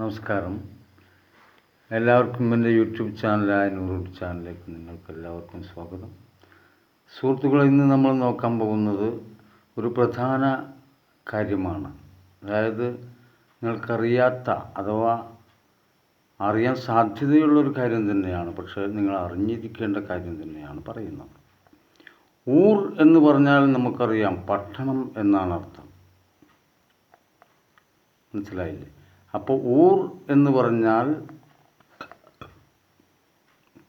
നമസ്കാരം. എല്ലാവർക്കും എന്റെ യൂട്യൂബ് ചാനലായ നൂറൂട്ട് ചാനലിലേക്ക് നിങ്ങൾക്ക് എല്ലാവർക്കും സ്വാഗതം. സുഹൃത്തുക്കളെ ഇന്ന് നമ്മൾ നോക്കാൻ പോകുന്നത് ഒരു പ്രധാന കാര്യമാണ്. അതായത് നിങ്ങൾക്കറിയാത്ത അഥവാ അറിയാൻ സാധ്യതയുള്ളൊരു കാര്യം തന്നെയാണ് പക്ഷേ നിങ്ങൾ അറിഞ്ഞിരിക്കേണ്ട കാര്യം തന്നെയാണ് പറയുന്നത്. ഊർ എന്ന് പറഞ്ഞാൽ നമുക്കറിയാം പട്ടണം എന്നാണ് അർത്ഥം. മനസ്സിലായില്ലേ? അപ്പോൾ ഊർ എന്ന് പറഞ്ഞാൽ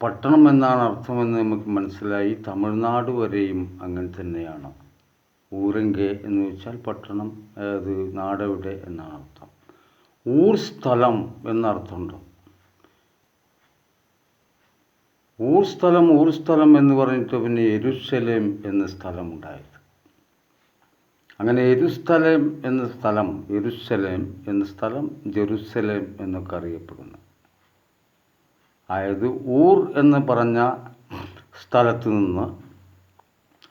പട്ടണം എന്നാണ് അർത്ഥമെന്ന് നമുക്ക് മനസ്സിലായി. തമിഴ്നാട് വരെയും അങ്ങനെ തന്നെയാണ്. ഊരെങ്കെ എന്ന് വെച്ചാൽ പട്ടണം അത് നാടെവിടെ എന്നാണ് അർത്ഥം. ഊർ സ്ഥലം എന്നർത്ഥമുണ്ട്. ഊർ സ്ഥലം ഊർ സ്ഥലം എന്ന് പറഞ്ഞിട്ട് പിന്നെ എരുശലേം എന്ന സ്ഥലമുണ്ടായത് അങ്ങനെ എരുസ്ഥലം എന്ന സ്ഥലം എരുസലേം എന്ന സ്ഥലം ജെറുസലേം എന്നൊക്കെ അറിയപ്പെടുന്നു. അതായത് ഊർ എന്ന് പറഞ്ഞ സ്ഥലത്ത് നിന്ന്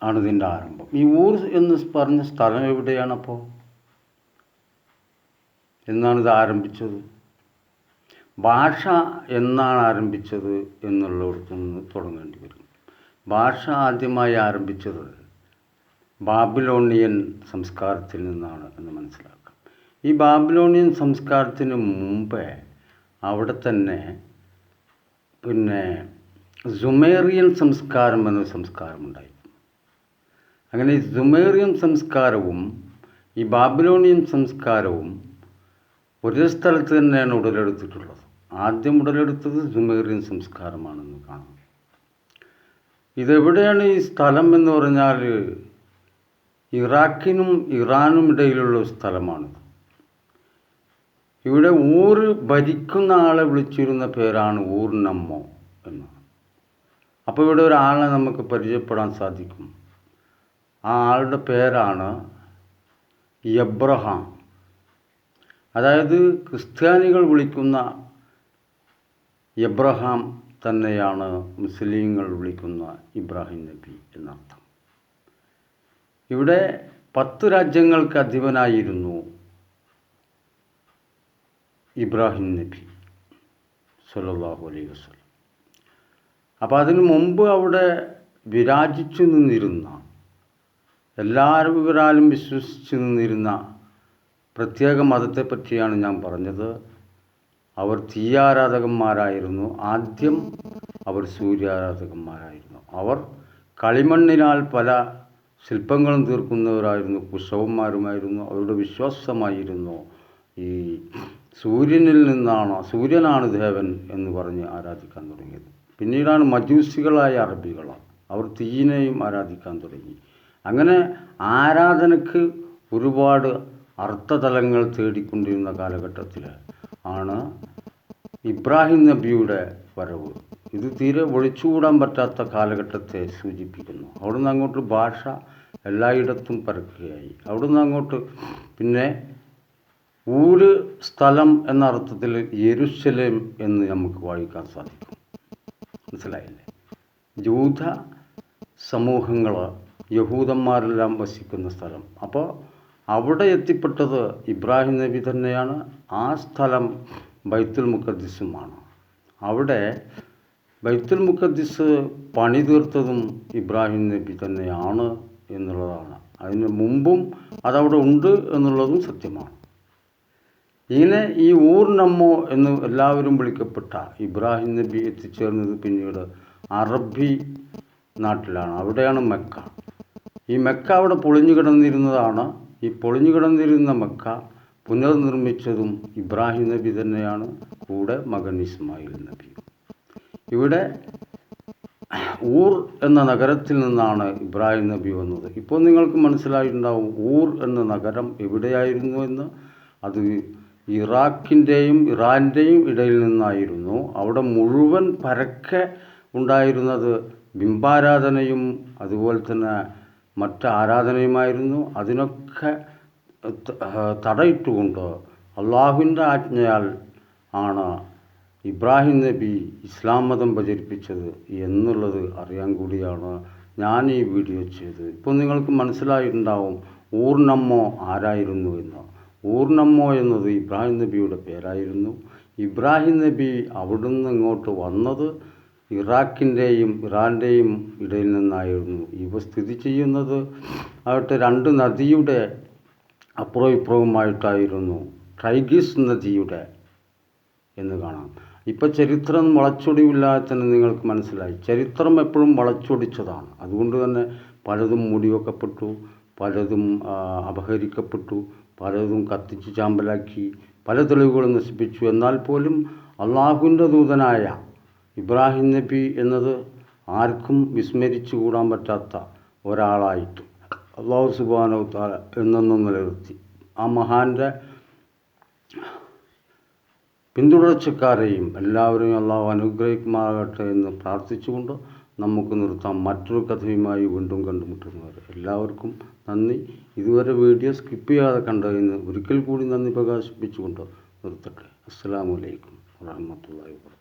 ആണ് ഇതിന്റെ ആരംഭം. ഈ ഊർ എന്ന് പറഞ്ഞ സ്ഥലം എവിടെയാണപ്പോൾ എന്നാണ് ഇത് ആരംഭിച്ചത്? ഭാഷ എന്നാണ് ആരംഭിച്ചത് എന്നുള്ളിടത്തു നിന്ന് തുടങ്ങേണ്ടി വരും. ഭാഷ ആദ്യമായി ആരംഭിച്ചത് ബാബിലോണിയൻ സംസ്കാരത്തിൽ നിന്നാണ് എന്ന് മനസ്സിലാക്കാം. ഈ ബാബിലോണിയൻ സംസ്കാരത്തിന് മുമ്പേ അവിടെ തന്നെ പിന്നെ സുമേറിയൻ സംസ്കാരം എന്ന സംസ്കാരമുണ്ടായി അങ്ങനെ ഈ സുമേറിയൻ സംസ്കാരവും ഈ ബാബിലോണിയൻ സംസ്കാരവും ഒരേ സ്ഥലത്ത് തന്നെയാണ് ഉടലെടുത്തിട്ടുള്ളത്. ആദ്യം ഉടലെടുത്തത് സുമേറിയൻ സംസ്കാരമാണെന്ന് കാണാം. ഇതെവിടെയാണ് ഈ സ്ഥലം എന്ന് പറഞ്ഞാൽ ഇറാഖിനും ഇറാനും ഇടയിലുള്ള സ്ഥലമാണ്. സ്ഥലമാണിത് ഇവിടെ ഊറ് ഭരിക്കുന്ന ആളെ വിളിച്ചിരുന്ന പേരാണ് ഊർണമ്മോ എന്ന്. അപ്പോൾ ഇവിടെ ഒരാളെ നമുക്ക് പരിചയപ്പെടാൻ സാധിക്കും. ആ ആളുടെ പേരാണ് എബ്രഹാം. അതായത് ക്രിസ്ത്യാനികൾ വിളിക്കുന്ന എബ്രഹാം തന്നെയാണ് മുസ്ലിങ്ങൾ വിളിക്കുന്ന ഇബ്രാഹിം നബി എന്നർത്ഥം. ഇവിടെ പത്ത് രാജ്യങ്ങൾക്ക് അധിപനായിരുന്നു ഇബ്രാഹിം നബി സല്ലാഹു അലൈഹി വസ്ലം അപ്പോൾ അതിനു മുമ്പ് അവിടെ വിരാജിച്ചു നിന്നിരുന്ന എല്ലാവരും ഇവരാലും വിശ്വസിച്ചു നിന്നിരുന്ന പ്രത്യേക മതത്തെപ്പറ്റിയാണ് ഞാൻ പറഞ്ഞത്. അവർ തീയാരാധകന്മാരായിരുന്നു. ആദ്യം അവർ സൂര്യാരാധകന്മാരായിരുന്നു. അവർ കളിമണ്ണിനാൽ പല ശില്പങ്ങളും തീർക്കുന്നവരായിരുന്നു കുശവന്മാരുമായിരുന്നു അവരുടെ വിശ്വാസമായിരുന്നു. ഈ സൂര്യനിൽ നിന്നാണ് സൂര്യനാണ് ദേവൻ എന്ന് പറഞ്ഞ് ആരാധിക്കാൻ തുടങ്ങിയത്. പിന്നീടാണ് മജൂസികളായ അറബികൾ അവർ തീയിനെയും ആരാധിക്കാൻ തുടങ്ങി. അങ്ങനെ ആരാധനയ്ക്ക് ഒരുപാട് അർത്ഥതലങ്ങൾ തേടിക്കൊണ്ടിരുന്ന കാലഘട്ടത്തിൽ ആണ് ഇബ്രാഹിം നബിയുടെ വരവ്. ഇത് തീരെ ഒഴിച്ചുകൂടാൻ പറ്റാത്ത കാലഘട്ടത്തെ സൂചിപ്പിക്കുന്നു. അവിടുന്ന് അങ്ങോട്ട് ഭാഷ എല്ലായിടത്തും പരക്കുകയായി അവിടുന്ന് അങ്ങോട്ട് പിന്നെ ഊര് സ്ഥലം എന്ന അർത്ഥത്തിൽ യെരുശലേം എന്ന് നമുക്ക് വായിക്കാൻ സാധിക്കും. മനസ്സിലായില്ലേ? ജൂത സമൂഹങ്ങൾ യഹൂദന്മാരെല്ലാം വസിക്കുന്ന സ്ഥലം. അപ്പോൾ അവിടെ എത്തിപ്പെട്ടത് ഇബ്രാഹിം നബി തന്നെയാണ്. ആ സ്ഥലം ബൈത്തുൽ മുഖദ്ദിസുമാണ് അവിടെ ബൈത്തുൽ മുഖദ്ദിസ് പണി തീർത്തതും ഇബ്രാഹിം നബി തന്നെയാണ് എന്നുള്ളതാണ്. അതിന് മുമ്പും അതവിടെ ഉണ്ട് എന്നുള്ളതും സത്യമാണ്. ഇങ്ങനെ ഈ ഊർ നമ്മോ എന്ന് എല്ലാവരും വിളിക്കപ്പെട്ട ഇബ്രാഹിം നബി എത്തിച്ചേർന്നത് പിന്നീട് അറബി നാട്ടിലാണ്. അവിടെയാണ് മെക്ക. ഈ മെക്ക അവിടെ പൊളിഞ്ഞു കിടന്നിരുന്നതാണ്. ഈ പൊളിഞ്ഞു കിടന്നിരുന്ന മെക്ക പുനർനിർമ്മിച്ചതും ഇബ്രാഹിം നബി തന്നെയാണ്. കൂടെ മകൻ ഇസ്മായിൽ നബി. ഇവിടെ ഊർ എന്ന നഗരത്തിൽ നിന്നാണ് ഇബ്രാഹിം നബി വന്നത്. ഇപ്പോൾ നിങ്ങൾക്ക് മനസ്സിലായിട്ടുണ്ടാവും ഊർ എന്ന നഗരം എവിടെയായിരുന്നു എന്ന്. അത് ഇറാഖിന്റെയും ഇറാന്റെയും ഇടയിൽ നിന്നായിരുന്നു. അവിടെ മുഴുവൻ പരക്കെ ഉണ്ടായിരുന്നത് ബിംബാരാധനയും അതുപോലെ തന്നെ മറ്റ് ആരാധനയുമായിരുന്നു. അതിനൊക്കെ തടയിട്ടുകൊണ്ട് അള്ളാഹുവിന്റെ ആജ്ഞയാൽ ആണ് ഇബ്രാഹിം നബി ഇസ്ലാം മതം പ്രചരിപ്പിച്ചത് എന്നുള്ളത് അറിയാൻ കൂടിയാണ് ഞാൻ ഈ വീഡിയോ ചെയ്തത്. ഇപ്പോൾ നിങ്ങൾക്ക് മനസ്സിലായിട്ടുണ്ടാവും ഊർണമ്മോ ആരായിരുന്നു എന്ന്. ഊർണമ്മോ എന്നത് ഇബ്രാഹിം നബിയുടെ പേരായിരുന്നു. ഇബ്രാഹിം നബി അവിടുന്ന് ഇങ്ങോട്ട് വന്നത് ഇറാഖിന്റെയും ഇറാന്റെയും ഇടയിൽ നിന്നായിരുന്നു. ഇവ സ്ഥിതി ചെയ്യുന്നത് ആവട്ടെ രണ്ട് നദിയുടെ അപ്പുറവും ഇപ്പുറവുമായിട്ടായിരുന്നു. ട്രൈഗിസ് നദിയുടെ എന്ന് കാണാം. ഇപ്പം ചരിത്രം വളച്ചൊടിവില്ലാതെ തന്നെ നിങ്ങൾക്ക് മനസ്സിലായി. ചരിത്രം എപ്പോഴും വളച്ചൊടിച്ചതാണ്. അതുകൊണ്ട് തന്നെ പലതും മുടിവെക്കപ്പെട്ടു പലതും അപഹരിക്കപ്പെട്ടു പലതും കത്തിച്ച് ചാമ്പലാക്കി പല തെളിവുകളും നശിപ്പിച്ചു. എന്നാൽ പോലും അള്ളാഹുവിന്റെ ദൂതനായ ഇബ്രാഹിം നബി എന്നത് ആർക്കും വിസ്മരിച്ചു കൂടാൻ പറ്റാത്ത ഒരാളായിട്ട് അള്ളാഹു സുബാനോ താല എന്നെന്നും നിലനിർത്തി. ആ മഹാന്റെ പിന്തുടർച്ചക്കാരെയും എല്ലാവരെയും അള്ളാഹു അനുഗ്രഹിക്കുമാറാകട്ടെ എന്ന് പ്രാർത്ഥിച്ചുകൊണ്ട് നമുക്ക് നിർത്താം. മറ്റൊരു കഥയുമായി വീണ്ടും കണ്ടുമുട്ടുന്നവരെ എല്ലാവർക്കും നന്ദി. ഇതുവരെ വീഡിയോ സ്കിപ്പ് ചെയ്യാതെ കണ്ടതിന് ഒരിക്കൽ കൂടി നന്ദി പ്രകാശിപ്പിച്ചുകൊണ്ട് നിർത്തട്ടെ. അസ്സാം വലൈക്കും വറഹ്മത്തുള്ളാഹി വാബർക്കാത്തു